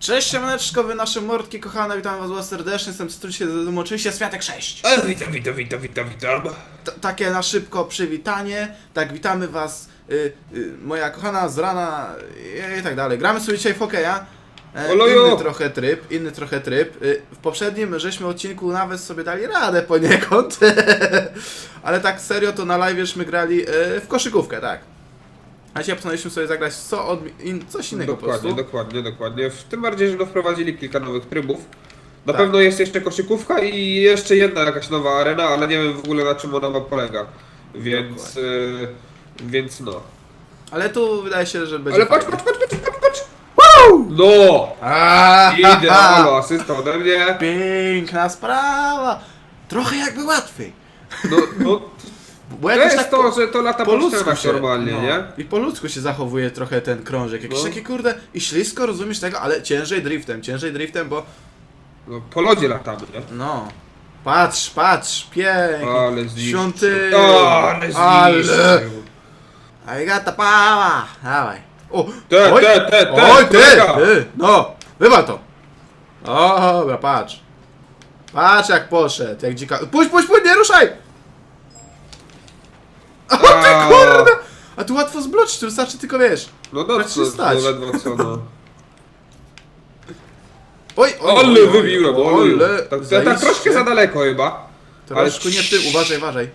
Cześć siemaneczko, wy nasze mordki kochane, witam was bardzo serdecznie, jestem Strusie, oczywiście Światek 6. E, witam, witam, witam, witam, witam. T takie na szybko przywitanie, tak witamy was, y, y, moja kochana z rana i, i tak dalej. Gramy sobie dzisiaj w hokeja. E, Olojo! inny trochę tryb, inny trochę tryb. Y, w poprzednim żeśmy odcinku nawet sobie dali radę poniekąd, ale tak serio to na live żeśmy grali y, w koszykówkę, tak. A dzisiaj postanowiliśmy sobie zagrać co od, in, coś innego Dokładnie, dokładnie, dokładnie. W tym bardziej, że wprowadzili kilka nowych trybów. Na Tak. pewno jest jeszcze koszykówka i jeszcze jedna jakaś nowa arena, ale nie wiem w ogóle na czym ona ma polega. Więc, y, więc no. Ale tu wydaje się, że będzie Ale patrz, fajnie. patrz, patrz, patrz, patrz, patrz! No! Aaaa, Idę, halo, asysta ode mnie. Piękna sprawa! Trochę jakby łatwiej. No, no, Bo to jakoś jest tak to, że to lata po po ludzku się, normalnie, no. nie? I po ludzku się zachowuje trochę ten krążek. Jakiś No. taki kurde i ślisko, rozumiesz tego, ale ciężej driftem, ciężej driftem, bo No, po lodzie latamy, nie? no. Patrz, patrz, pięknie. Ale zniszczył. Ale Ale. zniszczył. I got the power. Dawaj. O, Te, oj, te, te, te, oj, ty, kolega. ty, no, wywal to. O, dobra, patrz. Patrz jak poszedł, jak dzika. Puść, puść, puść, nie ruszaj! O ty kurde! A tu łatwo zbloczyć, tu wystarczy tylko wiesz. No no, Tak stać. no ledwo co, no. Oj, oj, Ale oj, oj, wybiłem, ale. ale Tak, tak zaiste. troszkę za daleko chyba. Troszkę ale- nie w tym, uważaj, uważaj.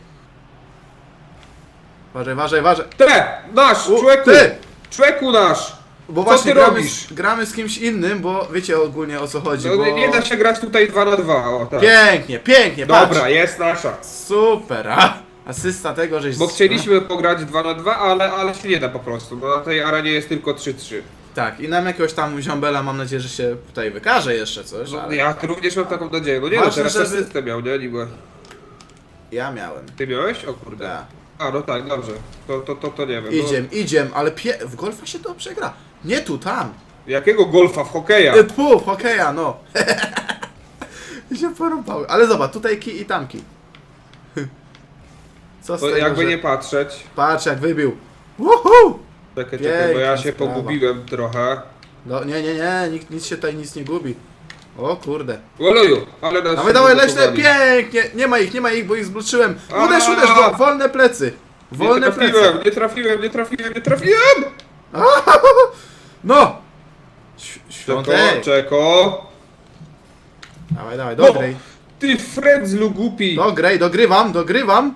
Uważaj, uważaj, uważaj. Te! Nasz! U, Człeku! ty! Człeku nasz! Bo Co właśnie ty gramy, robisz? z, gramy z kimś innym, bo wiecie ogólnie o co chodzi. No, bo... nie- Nie da się grać tutaj 2 na 2 o tak. Pięknie, pięknie, patrz. Dobra, jest nasza. Super, a? Asysta tego, żeś... Bo chcieliśmy pograć 2 na 2 ale, ale się nie da po prostu. No na tej arenie jest tylko 3-3. Tak, i nam jakiegoś tam ziombela, mam nadzieję, że się tutaj wykaże jeszcze coś, No, ale ja również mam taką nadzieję. No nie no, Ważne, teraz żeby- asystę miał, nie? Niby. ja miałem. Ty miałeś? O kurde. Tak. A, no tak, dobrze. To, to, to, to nie wiem. Idziem, idziem, ale pie... w golfa się dobrze gra. Nie tu, tam. No, jakiego golfa w hokeja? E, Pu, hokeja, no. I się porąbały. Ale zobacz, tutaj kij i tam kij. Co z To tego, jakby że... nie patrzeć. Patrz jak wybił. Uhu! Czekaj, czekaj, bo ja Piękna się sprawa. pogubiłem trochę. No nie, nie, nie, nikt, nic się tutaj nic nie gubi. O kurde. Oloju, ale nas Dawaj, dawaj, leśne, pięknie! Nie ma ich, nie ma ich, bo ich zbloczyłem. Uderz, uderz, wo, wolne plecy. Nie Wolne trafiłem, plecy. nie trafiłem, nie trafiłem, nie trafiłem! No! Ś- Czeko, Świątek. czeko. Dawaj, dawaj, No. dogrej. Ty frędzlu głupi. Dogrej, dogrywam, dogrywam.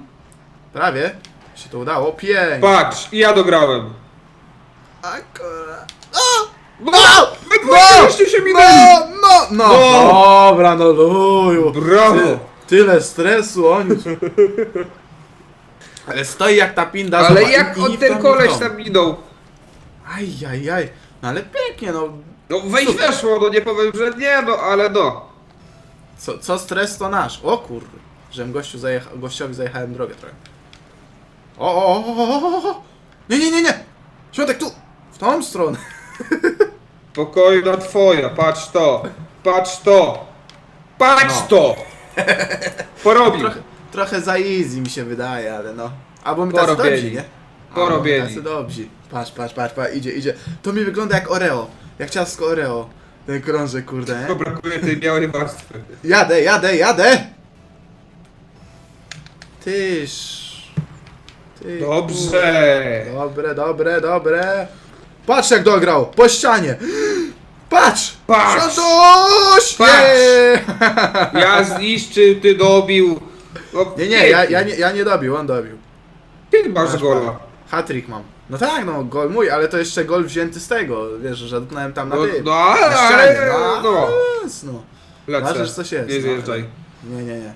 Prawie. Się to udało, pięknie. Patrz, i ja dograłem. Akurat. No! No! Wypuściliście się mi No, no, no, No. Dobra, no luju. Brawo. Ty, tyle stresu, oni. Ale stoi jak ta pinda. Ale zobacz, jak i- i on ten w koleś tam minął? Aj, aj, aj. No ale pięknie, no. No wejść Super. weszło, no nie powiem, że nie, no ale no. Co, co stres to nasz. O kurde. Żem gościu zajecha, gościowi zajechałem drogę trochę. O, o, o, o, o. Nie, nie, nie, nie. Świątek tu. W tą stronę. Spokojna twoja, patrz to. Patrz to. Patrz No. to. Porobił. Trochę, trochę za easy mi się wydaje, ale no. Albo my tacy Porobieli. dobrzy, nie? Albo my tacy dobrzy. Patrz, patrz, patrz, patrz, idzie, idzie. To mi wygląda jak Oreo. Jak ciastko Oreo. Ten krążek, kurde, Tylko nie? brakuje tej białej warstwy. Jadę, jadę, jadę! Tyż. Ty, Dobrze. Dobre, dobre, dobre. Patrz jak dograł, po ścianie. Patrz! Patrz! Świętoś! Patrz! Ja zniszczył, ty dobił. No, Nie, nie, ja, ja nie, ja nie dobił, on dobił. Ty masz gola. Hattrick mam. No tak, no, gol mój, ale to jeszcze gol wzięty z tego, wiesz, że dotknąłem tam na No, tym. no, ale- ścianie, ale- no. no. Jest, no. Lecę. Ważne, coś jest, Nie no. zjeżdżaj. Nie, nie, nie.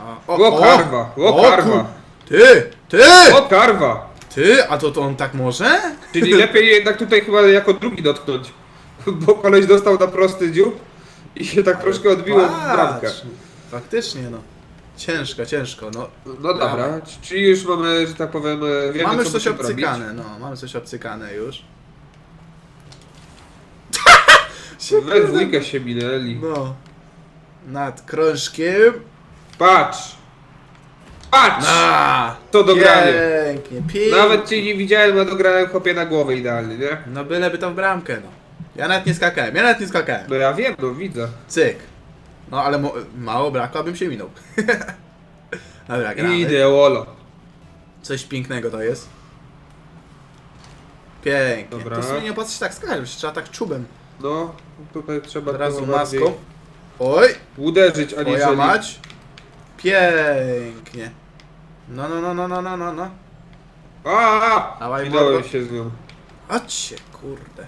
A, O, karwa, o, karwa. Ty, ty, O karwa! ty, a to, to on tak może? Czyli lepiej jednak tutaj chyba jako drugi dotknąć. Bo koleś dostał na prosty dziób i się tak troszkę odbiło w bramkę. Patrz, Faktycznie, no. Ciężko, ciężko, no. No dobra, czyli już mamy, że tak powiem, e, wiemy mamy co coś musimy robić. obcykane, no, mamy coś obcykane już. We dwójkę się minęli. No. Nad krążkiem. Patrz! Patrz! A, To dogranie. Pięknie, pięknie. Nawet cię nie widziałem, a dograłem chłopie na głowę idealnie, nie? No byleby to w bramkę, no. Ja nawet nie skakałem, ja nawet nie skakałem. No ja wiem, no widzę. Cyk. No ale mo- mało brakło, abym się minął. Dobra, gramy. Ideolo. Coś pięknego to jest. Pięknie. Dobra. To w sumie nie opłaca się tak skakać, trzeba tak czubem. No, tutaj trzeba Od razu bardziej maską. Oj, uderzyć, moja aniżeli... mać. Pięknie. No, no, no, no, no, no, no, no. A, Dawaj, Minąłem się z nią. Chodźcie, kurde.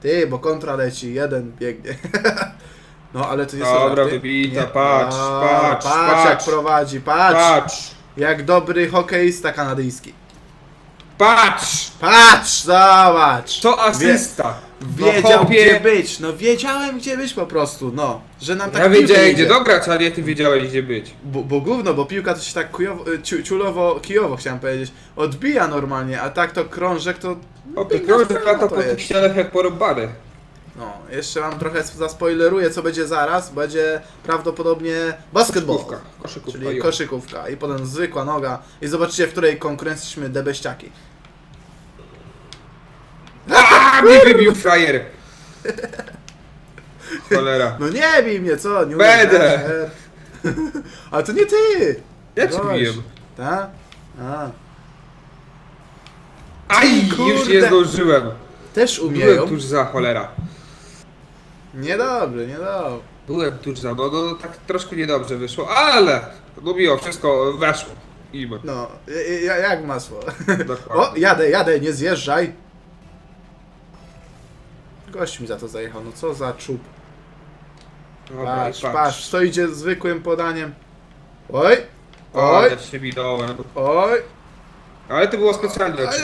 Ty, bo kontra leci, jeden biegnie. No, ale to nie są Dobra, żarty. wybita, Nie. patrz, A, patrz, patrz jak prowadzi, patrz. Patrz! Jak dobry hokeista kanadyjski. Patrz! Patrz, zobacz. To asysta! Wiedział no, chłopie, gdzie być, no wiedziałem gdzie być po prostu, no. Że nam tak Ja wiedziałem gdzie dograć, a nie ty wiedziałeś gdzie być. Bo, bo gówno, bo piłka to się tak kujowo, y, ciu, ciulowo, kijowo chciałem powiedzieć, odbija normalnie, a tak to krążek to... O, piękna krążek lata to po tych ścianach jak porąbany. No, jeszcze wam trochę zaspoileruję co będzie zaraz, będzie prawdopodobnie basketball. Koszykówka. Koszykówka, Czyli jo. koszykówka i potem zwykła noga i zobaczycie w której konkurencyjśmy debeściaki. A, mnie wybił frajer! Cholera. No nie bij mnie, co? Nie umiesz Będę. Ale to nie ty! Ja cię Gość. Tak? A. Aj, Kurde. już nie zdążyłem. Też umieją. Byłem tuż za, cholera. Niedobrze, niedobrze. Byłem tuż za, no, no tak troszkę niedobrze wyszło, ale no miło, wszystko weszło. Im. No, i- i- jak masło. Dokładnie. O, jadę, jadę, nie zjeżdżaj. Gość mi za to zajechał, no co za czub. Dobra, Patrz, i patrz. patrz, to idzie zwykłym podaniem. Oj, Oj, oj, ja się minąłem. oj. Ale to było specjalnie oczywiście.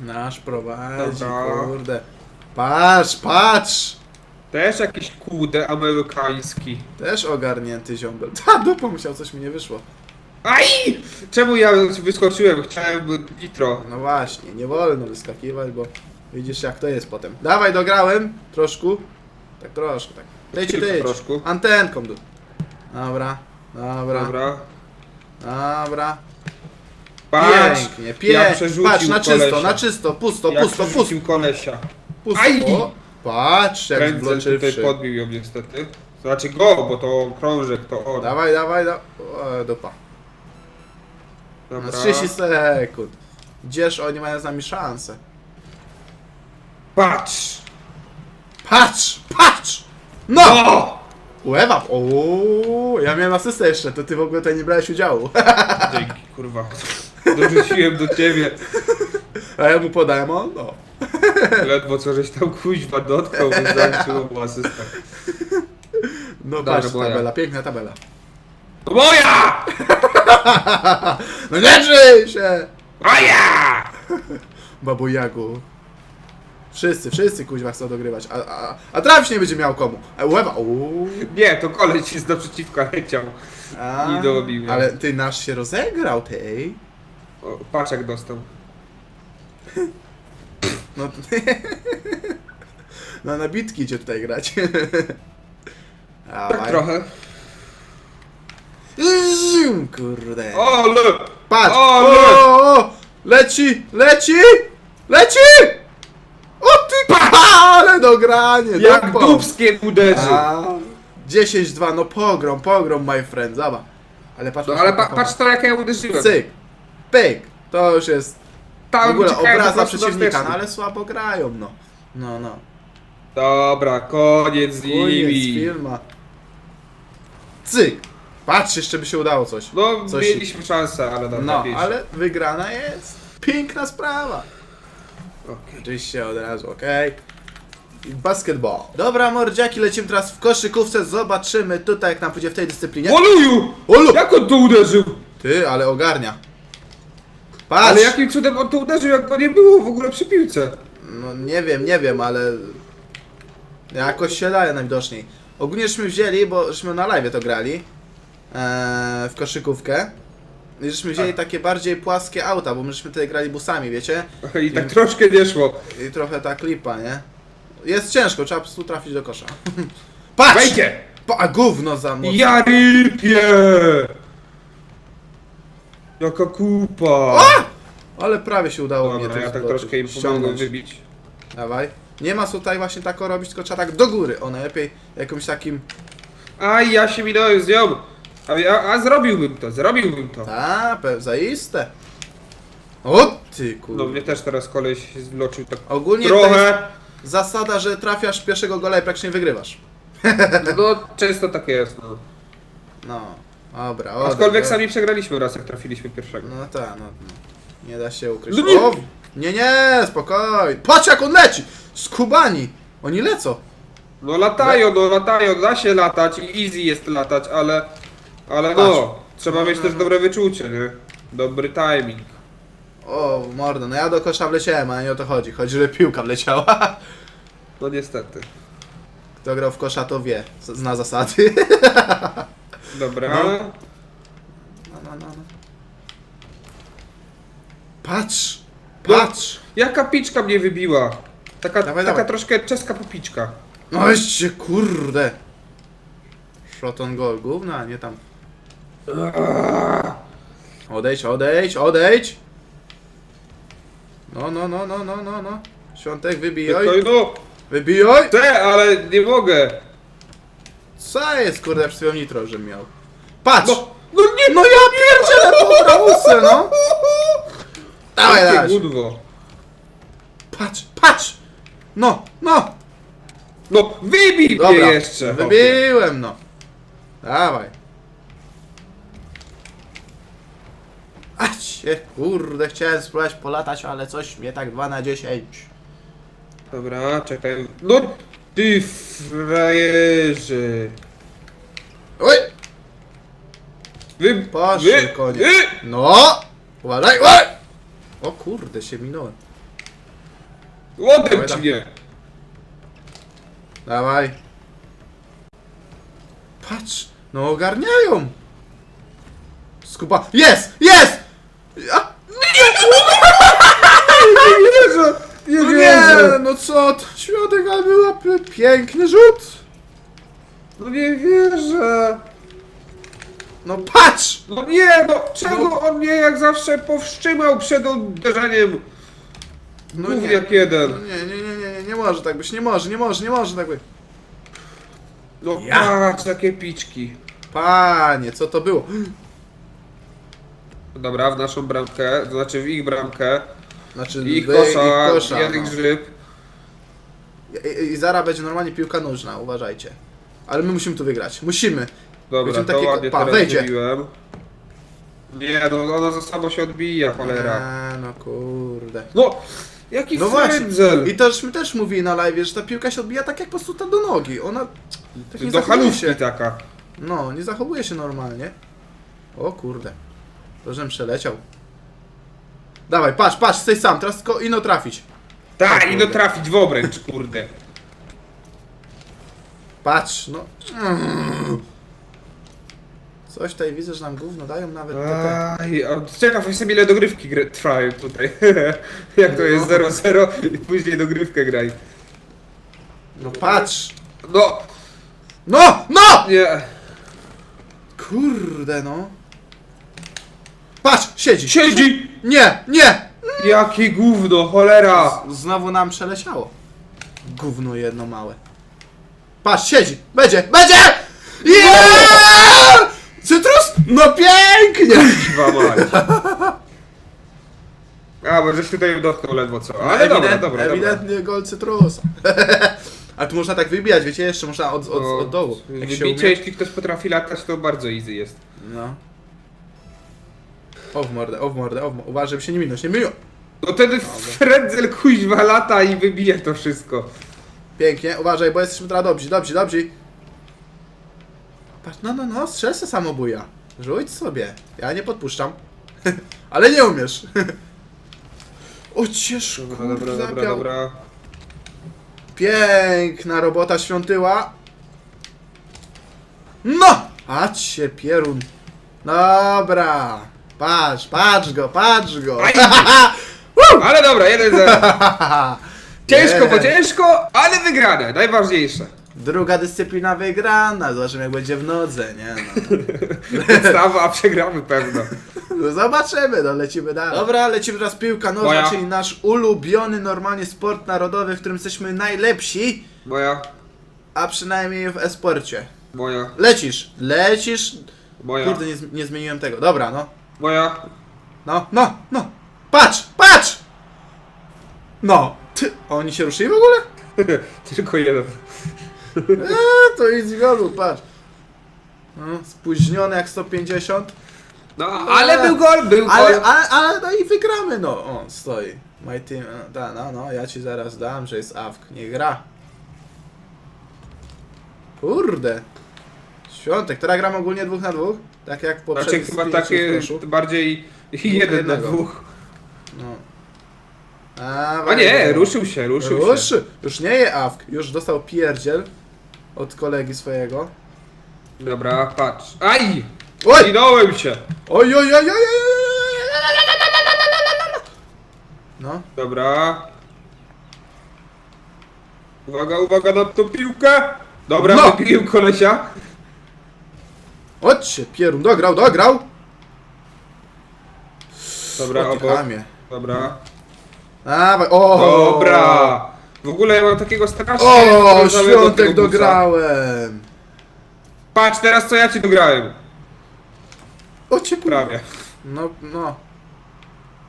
Nasz prowadzi, Dobra. kurde. Patrz, patrz! Też jakiś kurde amerykański. Też ogarnięty ziombel. Ta dupa musiał, coś mi nie wyszło. Aj! Czemu ja wyskoczyłem? Chciałem nitro. No właśnie, nie wolno wyskakiwać, bo widzisz jak to jest potem. Dawaj, dograłem, troszkę. Tak troszkę, tak. Dajcie Tylko tyć. Antenką. du- Dobra, dobra, Dobra. dobra. Patrz! Pięknie, pięknie. przerzucił Patrz, na czysto, kolesia. na czysto, pusto, Jak pusto, pusto, przerzucił kolesia. pusto. Aj! Patrz, jak Kręcel tutaj zbloczywszy. podbił ją niestety. Znaczy go, bo to krążek, to on. Dawaj, dawaj, da... o, dupa. Na Dobra. 30 sekund. Gdzież oni mają z nami szansę? Patrz! Patrz! Patrz! No! O! Łewa! Ooo, ja miałem asystę jeszcze, to ty w ogóle tutaj nie brałeś udziału. Dzięki, kurwa. Dorzuciłem do ciebie. A ja mu podałem, on no. Ledwo co żeś tam kuźwa dotknął, zaliczyło mu asystę. No Dobra, patrz, moja. tabela, piękna tabela. To moja! No nie żyj się! Moja! Babu Jagu. Wszyscy, wszyscy kuźwa chcą dogrywać, a, a, a trafić nie będzie miał komu. A Łewa, ooo. Nie, to koleś jest naprzeciwko leciał. A, I dobił mnie. Ale ty nasz się rozegrał, tej. O, patrz jak dostał. No, no na bitki idzie tutaj grać. Tak Dawaj. trochę. Zim, Kurde. O, le! Patrz! o, O, le! o, o, leci! Leci! Leci! O ty ale dogranie! Jak dupo. dubskie uderzy. A, 10-2, no pogrom, pogrom, my friend, zobacz. Ale patrz, No ale pa, patrz to jak ja uderzyłem. Cyk, pyk, to już jest w Tam ogóle uciekałem po obraza prostu przeciwnika, no ale słabo grają, no. No, no. Dobra, koniec z Koniec nimi. filma. Cyk! Patrz, jeszcze by się udało coś. No, Coś- mieliśmy szansę, ale na No, ale wygrana jest. Piękna sprawa. Okej. Oczywiście od razu, okej. I Basketball. Dobra, mordziaki, lecimy teraz w koszykówce. Zobaczymy tutaj, jak nam pójdzie w tej dyscyplinie. Oluju! Olu! Jak on to uderzył? Ty, ale ogarnia. Patrz! Ale jakim cudem on to uderzył, jak go nie było w ogóle przy piłce? No nie wiem, nie wiem, ale... Jakoś się daje najwidoczniej. Ogólnie żeśmy wzięli, bo żeśmy na live to grali. Eee, w koszykówkę. I żeśmy wzięli takie bardziej płaskie auta, bo my żeśmy tutaj grali busami, wiecie? I tak troszkę nie szło. I trochę ta klipa, nie? Jest ciężko, trzeba po prostu trafić do kosza. Patrz! Wejdzie! Pa, gówno za mocno. Ja rypię! Jaka kupa! Ale prawie się udało mnie Dobra, ja tak troszkę im pomogę ściągnąć. wybić. Dawaj. Nie ma tutaj właśnie tak robić, tylko trzeba tak do góry. O, najlepiej jakimś takim... Aj, ja się minąłem z nią! A, ja, a zrobiłbym to, zrobiłbym to. Pe- zaiste. O ty No mnie też teraz koleś zbloczył tak Ogólnie to trochę. jest zasada, że trafiasz pierwszego gola i praktycznie wygrywasz. No często tak jest, no. No, dobra. odejdź, Aczkolwiek no. sami przegraliśmy raz, jak trafiliśmy pierwszego. No tak, no, no. Nie da się ukryć. No nie- O, nie, nie, spokojnie. Patrz jak on leci! Skubani! Oni lecą. No latają, no latają, da się latać i easy jest latać, ale... Ale no, trzeba mieć też dobre wyczucie, nie? Dobry timing. O, mordo, no ja do kosza wleciałem, ale nie o to chodzi. Chodzi, że piłka wleciała. No niestety. Kto grał w kosza, to wie. Z- Zna zasady. Dobra. No. No, no, no, no. Patrz! Patrz! Jaka piczka mnie wybiła? Taka, Dawaj, taka dawaj. troszkę czeska popiczka. No jeszcze kurde! Shot on goal, gówno, a nie tam. Odejdź, odejdź, odejdź! No, no, no, no, no, no, no. Świątek, wybijaj! no, Wybijaj! chcę, ale nie mogę. Co jest, kurde, przed chwilą nitro, żebym miał. Patrz! No, no nie, No ja pierdzielę po brawusę, no! Dawaj, Jakie dawaj! gudwo. Patrz, patrz! No, no! No, wybij mnie Dobra, jeszcze. chłopie. wybiłem, no. Dawaj. Ać się, kurde, chciałem spróbować polatać, ale coś mnie tak 2 na 10. Dobra, czekaj. No, ty frajerze. Oj! Wy, Poszły wy, konie. wy. No! Uważaj, oj! O kurde, się minąłem. Łotem Dawaj, ci dawaj. mnie. Dawaj. Patrz, no ogarniają. Skupa. Jest! Jest! A, Nie wierzę, nie no wierzę. nie, no co to? Świątek, ale była p- piękny rzut. No nie wierzę. No patrz! No nie, no czego on mnie jak zawsze powstrzymał przed uderzeniem? No Mów nie. jak jeden. No nie, nie, nie, nie, nie, nie może tak być, nie może, nie może, nie może tak być. No Ja. patrz, takie piczki. Panie, co to było? Dobra, w naszą bramkę, to znaczy w ich bramkę. Znaczy, Ich wy- kosza, ich kosza jeden no. grzyb. I, I będzie normalnie piłka nóżna, uważajcie. Ale my musimy tu wygrać, musimy. Dobra, Będziemy to takie- ładnie pa, teraz wejdzie. zrobiłem. Nie, no ona za samo się odbija, cholera. No kurde. No, jaki No właśnie. I to żeśmy też mówili na live, że ta piłka się odbija tak jak po prostu ta do nogi. Ona tak nie Do zachowuje się. taka. No, nie zachowuje się normalnie. O kurde. To żem przeleciał. Dawaj, patrz, patrz, jesteś sam, teraz tylko ino trafić. Tak, O i kurde. no trafić w obręcz, kurde. Patrz, no. Mm. Coś tutaj widzę, że nam gówno dają nawet. Aj, a ciekaw jestem ile dogrywki gry trwają tutaj. Jak to jest No. 0-0 i później dogrywkę graj. No patrz! No, No! No! nie. Kurde no. Patrz, siedzi! Siedzi! Nie, nie! Jakie gówno, cholera! Znowu nam przeleciało. Gówno jedno małe. Patrz, siedzi! Będzie! Będzie! Yeah! Cytrus? No pięknie! Dwa mać. A, bo żeś tutaj dotknął ledwo co. Ale dobra, Ewident- dobra, dobra. Ewidentnie gol cytrusa. Ale tu można tak wybijać, wiecie, jeszcze można od, od, No, od dołu. Jak się Wybicie, umie. jeśli ktoś potrafi latać, to bardzo easy jest. No. O w mordę, o w mordę, o w mordę. Uważaj, żeby się nie minąć, nie minął. No ten Fredzel kuźwa lata i wybija to wszystko. Pięknie, uważaj, bo jesteśmy teraz dobrzy, dobrzy, dobrzy. Patrz, no, no, no, strzel se samobuja. Rzuć sobie. Ja nie podpuszczam. Ale nie umiesz. o ciesz, Dobra, dobra, dobra, dobra. Piękna robota świątyła. No! Patrz się, pierun. Dobra. Patrz, patrz go, patrz go. Ale dobra, 1-0. Ciężko, bo ciężko, ale wygrane, najważniejsze. Druga dyscyplina wygrana, zobaczymy jak będzie w nodze, nie no. Podstawa, a przegramy pewno. no zobaczymy, no lecimy dalej. Dobra, lecimy teraz piłka nożna, Moja. czyli nasz ulubiony normalnie sport narodowy, w którym jesteśmy najlepsi, Moja, a przynajmniej w e-sporcie. moja, Lecisz, lecisz. moja, Kurde, nie, z- nie zmieniłem tego. Dobra, no. Moja. No, no, no. Patrz, patrz! No. Ty, oni się ruszyli w ogóle? Tylko jeden. Eee, to jest golu, patrz. No, spóźniony jak 150. No, ale był gol, był gol. Ale, ale, ale no i wygramy, no. O, stoi. My team, e, da, no, no, ja ci zaraz dam, że jest AWK, nie gra. Kurde. Świątek, teraz gram ogólnie dwóch na dwóch? Tak jak w Raczej poprzednim chyba sprincie takie bardziej jeden na jednego. dwóch. No. A, A nie, ruszył się, ruszył się. Ruszy. Już nie je AWK, już dostał pierdziel od kolegi swojego. Dobra, patrz. Aj! Oj! Minąłem się. Oj, oj, oj, oj, oj, oj, No, Dobra. Uwaga, uwaga na tą piłkę. Dobra, No. wybiłem kolesia. Chodźcie, Pierun, dograł, dograł! Dobra, O, ty obok. chamie. Dobra. Dawaj, o! Dobra. W ogóle ja mam takiego strasznie... O, rozwalonego świątek tego busa. dograłem! Patrz, teraz co ja ci dograłem. O, cię. Prawie. No, no.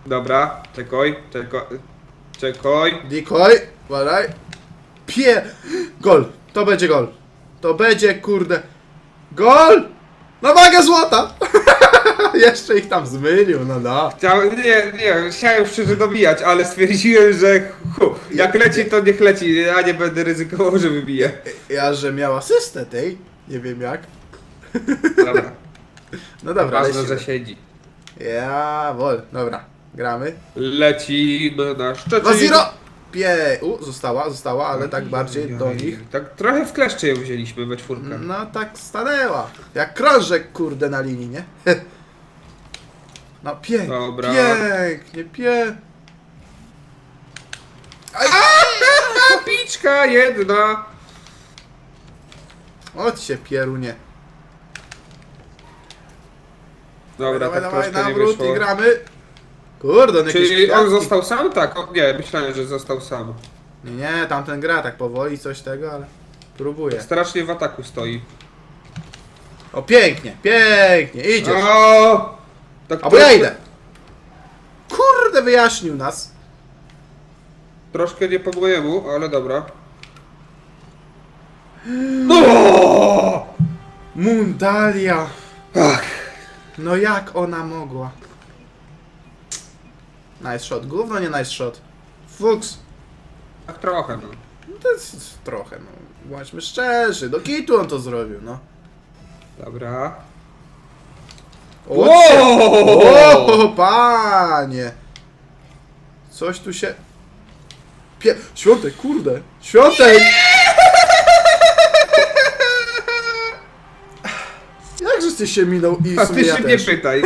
Dobra, czekaj, czekaj. Czekaj. Decoy, uważaj. Pie... Gol, to będzie gol. To będzie, kurde... Gol! Na wagę złota! Jeszcze ich tam zmylił, no no. Chciałem, nie, nie, chciałem szczerze dobijać, ale stwierdziłem, że hu, jak leci, to niech leci, ja nie będę ryzykował, że wybije. Ja, że miał asystę tej, nie wiem jak. Dobra, No dobra, ważne, lecimy. że siedzi. Ja, wol, dobra. Gramy. Lecimy na Szczecin. 2-0! Pie... U, została, została, ale tak bardziej do nich. Tak trochę w kleszcze ją wzięliśmy we czwórkę. No tak stanęła. Jak krążek, kurde, na linii, nie? No pięknie, Dobra. pięknie, pie... A, piczka jedna. Chodź się, pierunie. Dobra, dawaj, tak dawaj, troszkę nie nawrót wyszło. i gramy. Kurde, on jakieś Czyli on kwiatki. został sam? Tak, o, nie, myślałem, że został sam. Nie, nie, tamten gra tak powoli, coś tego, ale... Próbuję. Strasznie w ataku stoi. O, pięknie, pięknie, idziesz. O! Tak Albo ja troszkę- idę. Kurde, wyjaśnił nas. Troszkę nie po mojemu, ale dobra. No! Mundalia. Ach, No jak ona mogła? Nice shot. Gówno nie nice shot. Fuchs. tak trochę no. No to jest trochę, no. Bądźmy szczerzy. Do kitu on to zrobił, no. Dobra. O, Wow! o panie! Coś tu się... Pie... Świątek, kurde! Świątek! Jakże ty się minął i A sumie ty ja się nie też. pytaj.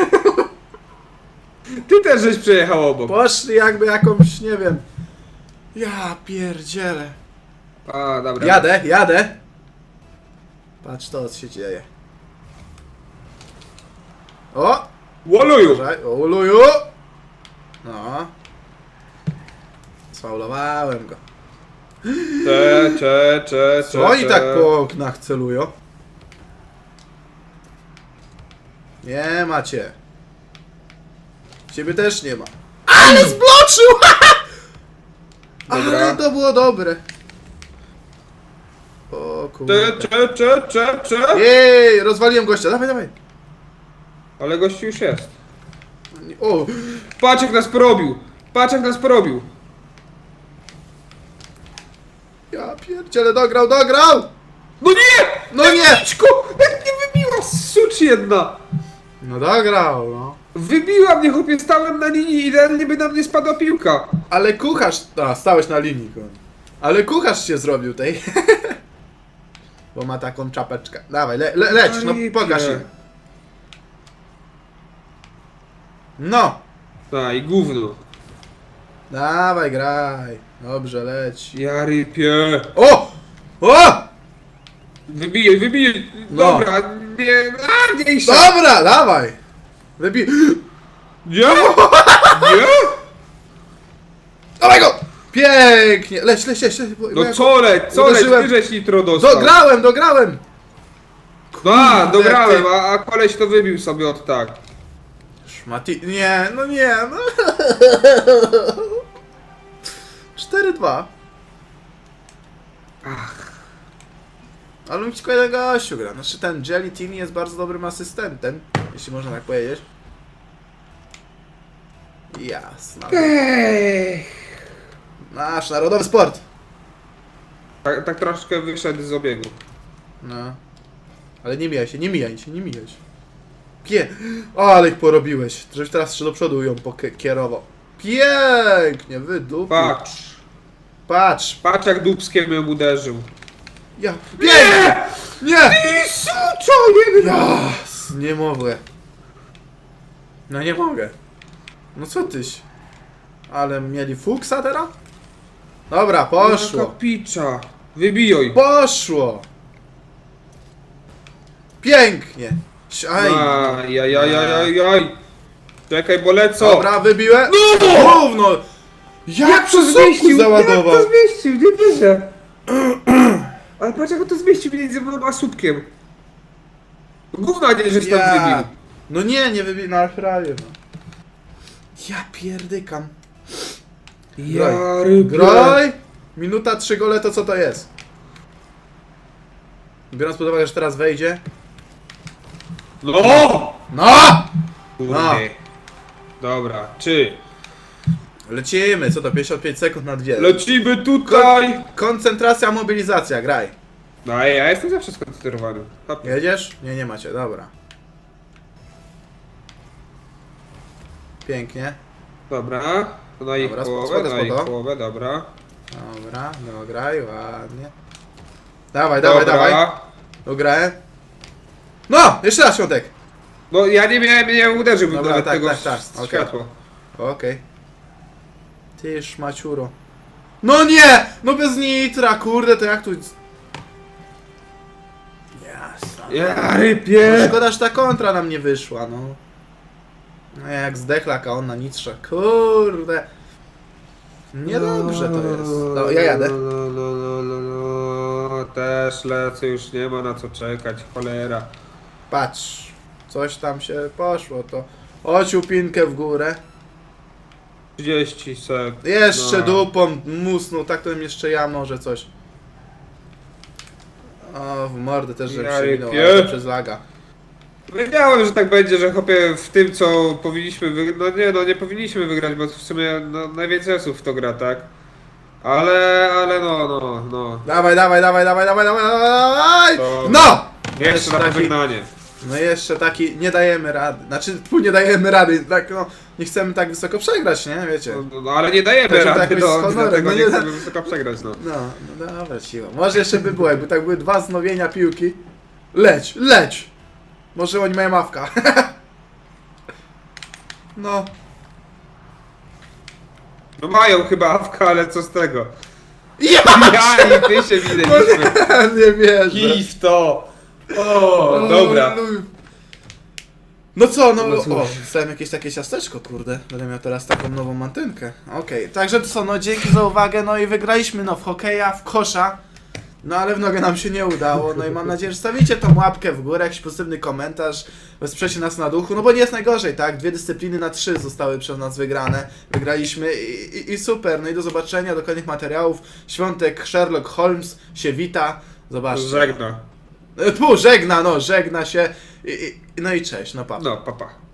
Też żeś przejechał obok. Poszli jakby jakąś, nie wiem... Ja pierdzielę. A, dobra. Jadę, jadę. Patrz to, co się dzieje. O! Woluju! Uważaj, o! No. Sfaulowałem go. Cze, cze, cze, cze, Co oni cze. tak po oknach celują? Nie macie. Ciebie też nie ma. Ale zbloczył! Dobra. Ale to było dobre. O kurde. Cze, cze, cze, cze, cze. Jej, rozwaliłem gościa. Dawaj, dawaj. Ale gościu już jest. O, Patrz jak nas porobił! Patrz jak nas porobił! ja pierdziele, dograł, dograł! No nie! No nie! Piczku! Jak nie wybiła, sucz jedna! No dograł, no. Wybiła mnie, chłopie, stałem na linii i idealnie by na mnie spadła piłka. Ale kucharz... A, stałeś na linii, koń. Ale kucharz się zrobił tej. Bo ma taką czapeczkę. Dawaj, le, le, leć, no Ripie. pokaż im. No! I gówno. Dawaj, graj. Dobrze, leć. Ja rypie. O! O! Wybijaj, wybijaj. No. Dobra, nie, a mniejsza. Dobra, dawaj! Wybij... Nie? Nie? Dawaj go! Pięknie! Leć, leć, leć, leć. bo- bo No ja go- co leć, co leć, Uderzyłem. ty żeś nitro dostał. Dograłem, dograłem! A, Kurde, dograłem, ty. a, a koleś to wybił sobie od tak. Szmati... Nie, no nie, no... 4-2. Ale mi tylko jeden gościu gra. Znaczy ten Jelly Team jest bardzo dobrym asystentem, jeśli można tak powiedzieć. Jasne. Nasz narodowy sport. Tak, tak troszkę wyszedł z obiegu. No. Ale nie mijaj się, nie mijaj się, nie mijaj się. Pie... O, ale ich porobiłeś. Żebyś teraz jeszcze do przodu ją pokierował. Pięknie, wydupił. Patrz. Patrz. Patrz jak dubskiem mnie uderzył. Ja. Pięknie! Nie! Co, nie Jas, nie mogę. No nie mogę. No co tyś? Ale mieli fuksa teraz? Dobra, poszło. Picza. Wybijoj. Poszło! Pięknie! Aj! Ajajajajaj. Czekaj, bo lecą. Dobra, wybiłem. No! Gówno! Jak to przez soku załadował? Jak to zmieścił, nie wierzę. Ale patrz jak on to zmieścił między mną a słupkiem. Gówno nie, żeś tam Ja. wybił. No nie, nie wybił na prawie. No. Ja pierdykam. Ja. Groj! Minuta, trzy gole, to co to jest? Biorąc pod uwagę, że teraz wejdzie. No! No! Kurde. Dobra, czy Lecimy, co to? 55 sekund na dwie. lecimy tutaj? Koncentracja, mobilizacja, graj. No ej, ja jestem zawsze skoncentrowany. Hop. Jedziesz? Nie, nie macie, dobra. Pięknie. Dobra, to na ich Dobra, połowę, spoko, ich spoko. połowę, dobra. Dobra, no graj, ładnie. Dawaj, dawaj, Dobra. dawaj. Dograłem. No! Jeszcze raz, Świątek. No ja nie miałem, nie uderzyłbym Dobra, nawet tak, tego tak, tak, okej. światła. Okej. Ty szmaciuro. No nie! No bez nitra, kurde, to jak tu... Ja rypie! Szkoda, że ta kontra nam nie wyszła, no. No jak zdechlaka on na nitrze. Kurde. Niedobrze to jest. No, ja jadę. No, no, no, no, no. Też lecę, już nie ma na co czekać, cholera. Patrz. Coś tam się poszło, to... Ocił pinkę w górę. 30 sek. Jeszcze No. dupą musnął, tak to bym jeszcze ja może coś. O, w mordę też, że Ja to przez laga. Wiedziałem, że tak będzie, że chopie w tym co powinniśmy wygrać. No nie, no nie powinniśmy wygrać, bo w sumie no, najwięcej osób w to gra, tak? Ale, ale no, no, no. Dawaj, dawaj, dawaj, dawaj, dawaj, dawaj, dawaj! To- No! Jeszcze na taki- wygnanie. No jeszcze taki, nie dajemy rady, znaczy pół nie dajemy rady, tak no, nie chcemy tak wysoko przegrać, nie, wiecie? No, no, ale nie dajemy Także tak rady, z no, honorem, dlatego no nie nie chcemy wysoko przegrać, no. No, no dobra, cicho. Może jeszcze by było, jakby tak były dwa znowienia piłki. Leć, leć! Może oni mają mawka. No, No mają chyba awka, ale co z tego? ja Ja i ty się widzieliśmy. nie wierzę. Kij w to! O, dobra. No co, no, No cóż. o, dostałem jakieś takie ciasteczko, kurde. Będę miał teraz taką nową mantynkę. Okej, także to co, no dzięki za uwagę, no i wygraliśmy, no w hokeja, w kosza. No ale w nogę nam się nie udało, no i mam nadzieję, że stawicie tą łapkę w górę, jakiś pozytywny komentarz, wesprzecie nas na duchu, no bo nie jest najgorzej, tak? Dwie dyscypliny na trzy zostały przez nas wygrane, wygraliśmy i, i, i super, no i do zobaczenia, do kolejnych materiałów. Świątek Sherlock Holmes się wita, zobaczcie. Żegna. Tu, żegna, no, żegna się. I, i, no i cześć, no pa. No, papa.